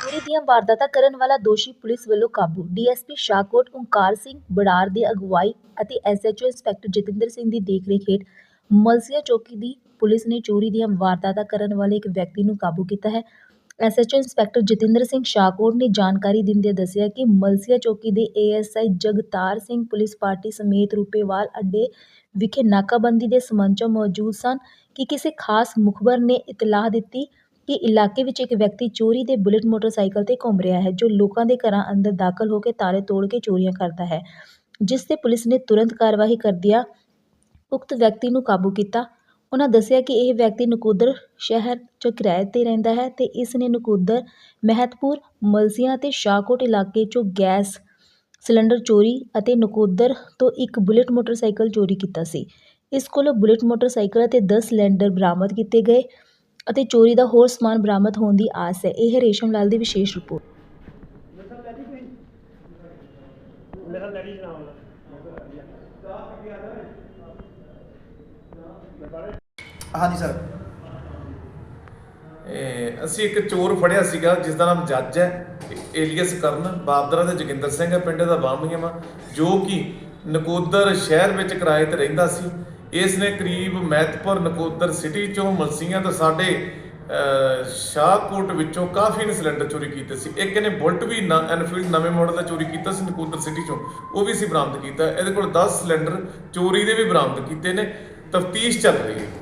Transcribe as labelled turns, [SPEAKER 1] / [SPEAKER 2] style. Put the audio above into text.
[SPEAKER 1] ਚੋਰੀ ਦੀਆਂ ਵਾਰਦਾਤਾਂ ਕਰਨ ਵਾਲਾ ਦੋਸ਼ੀ ਪੁਲਿਸ ਵੱਲੋਂ ਕਾਬੂ। ਡੀਐਸਪੀ ਸ਼ਾਹਕੋਟ ਓਂਕਾਰ ਸਿੰਘ ਬੜਾਰ ਦੀ ਅਗਵਾਈ ਅਤੇ ਐਸਐਚਓ ਇੰਸਪੈਕਟਰ ਜਤਿੰਦਰ ਸਿੰਘ ਦੀ ਦੇਖਰੇਖ ਹੇਠ ਮਲਸੀਆ ਚੌਕੀ ਦੀ ਪੁਲਿਸ ਨੇ ਚੋਰੀ ਦੀਆਂ ਵਾਰਦਾਤਾਂ ਕਰਨ ਵਾਲੇ ਇੱਕ ਵਿਅਕਤੀ ਨੂੰ ਕਾਬੂ ਕੀਤਾ ਹੈ। ਐਸਐਚਓ ਇੰਸਪੈਕਟਰ ਜਤਿੰਦਰ ਸਿੰਘ ਸ਼ਾਹਕੋਟ ਨੇ ਜਾਣਕਾਰੀ ਦਿੰਦਿਆਂ ਦੱਸਿਆ ਕਿ ਮਲਸੀਆ ਚੌਕੀ ਦੇ ASI Jagtar Singh police party ਸਮੇਤ ਰੂਪੇਵਾਲ ਅੱਡੇ ਵਿਖੇ ਨਾਕਾਬੰਦੀ ਦੇ ਸੰਬੰਧ 'ਚ ਮੌਜੂਦ ਸਨ ਕਿ ਕਿਸੇ ਖਾਸ ਮੁਖਬਰ ਨੇ ਇਤਲਾਹ ਦਿੱਤੀ ਕਿ ਇਲਾਕੇ ਵਿੱਚ ਇੱਕ ਵਿਅਕਤੀ ਚੋਰੀ ਦੇ ਬੁਲਟ ਮੋਟਰਸਾਈਕਲ ਤੇ ਘੁੰਮ ਰਿਹਾ ਹੈ, ਜੋ ਲੋਕਾਂ ਦੇ ਘਰਾਂ ਅੰਦਰ ਦਾਖਲ ਹੋ ਕੇ ਤਾਲੇ ਤੋੜ ਕੇ ਚੋਰੀਆਂ ਕਰਦਾ ਹੈ। ਜਿਸ ਤੇ ਪੁਲਿਸ ਨੇ ਤੁਰੰਤ ਕਾਰਵਾਈ ਕਰਦਿਆਂ ਉਕਤ ਵਿਅਕਤੀ ਨੂੰ ਕਾਬੂ ਕੀਤਾ। ਉਹਨਾਂ ਦੱਸਿਆ ਕਿ ਇਹ ਵਿਅਕਤੀ ਨਕੋਦਰ ਸ਼ਹਿਰ 'ਚ ਕਿਰਾਏ ਤੇ ਰਹਿੰਦਾ ਹੈ ਅਤੇ ਇਸ ਨੇ ਨਕੋਦਰ, ਮਹਿਤਪੁਰ, ਮਲਸੀਆਂ ਅਤੇ ਸ਼ਾਹਕੋਟ ਇਲਾਕੇ 'ਚੋਂ ਗੈਸ ਸਿਲੰਡਰ ਚੋਰੀ ਅਤੇ ਨਕੋਦਰ ਤੋਂ ਇੱਕ ਬੁਲਟ ਮੋਟਰਸਾਈਕਲ ਚੋਰੀ ਕੀਤਾ ਸੀ। ਇਸ ਕੋਲੋਂ ਬੁਲਟ ਮੋਟਰਸਾਈਕਲ ਅਤੇ 10 ਸਿਲੰਡਰ ਬਰਾਮਦ ਕੀਤੇ ਗਏ। ਅਤੇ ਚੋਰੀ ਦਾ ਹੋਰ ਸਮਾਨ ਬਰਾਮਦ ਹੋਣ ਦੀ ਆਸ ਹੈ। ਇਹ ਰੇਸ਼ਮ ਲਾਲ ਦੀ ਵਿਸ਼ੇਸ਼ ਰਿਪੋਰਟ।
[SPEAKER 2] ਹਾਂਜੀ ਸਰ
[SPEAKER 3] ਇਹ ਅਸੀਂ ਇੱਕ ਚੋਰ ਫੜਿਆ ਸੀਗਾ ਜਿਸ ਦਾ ਨਾਮ ਜੱਜ ਹੈ ਏਲੀਅਸ ਕਰਨ। ਬਾਬਦਰਾ ਤੇ ਜੋਗਿੰਦਰ ਸਿੰਘ ਹੈ ਪਿੰਡ ਦਾ ਬਾਮੀਆਂ ਵਾ ਜੋ ਕਿ ਨਕੋਦਰ ਸ਼ਹਿਰ ਵਿੱਚ ਕਿਰਾਏ ਤੇ ਰਹਿੰਦਾ ਸੀ। ਇਸ ਨੇ ਕਰੀਬ ਮਹਿਤਪੁਰ ਨਕੋਦਰ ਸਿਟੀ ਚੋਂ ਮਲਸੀਆਂ ਤੋਂ ਸਾਡੇ ਸ਼ਾਹਕੋਟ ਵਿੱਚੋਂ ਕਾਫੀ ਨੇ ਸਿਲੰਡਰ ਚੋਰੀ ਕੀਤੇ ਸੀ। ਇੱਕ ਇਹਨੇ ਬੁਲਟ ਵੀ ਨਾ, ਐਨਫੀਲਡ ਨਵੇਂ ਮਾਡਲ ਦਾ ਚੋਰੀ ਕੀਤਾ ਸੀ ਨਕੋਦਰ ਸਿਟੀ ਚੋਂ। ਉਹ ਵੀ ਸੀ ਬਰਾਮਦ ਕੀਤਾ। ਇਹਦੇ ਕੋਲ 10 ਸਿਲੰਡਰ ਚੋਰੀ ਦੇ ਵੀ ਬਰਾਮਦ ਕੀਤੇ ਨੇ। ਤਫਤੀਸ਼ ਚੱਲ ਰਹੀ ਹੈ।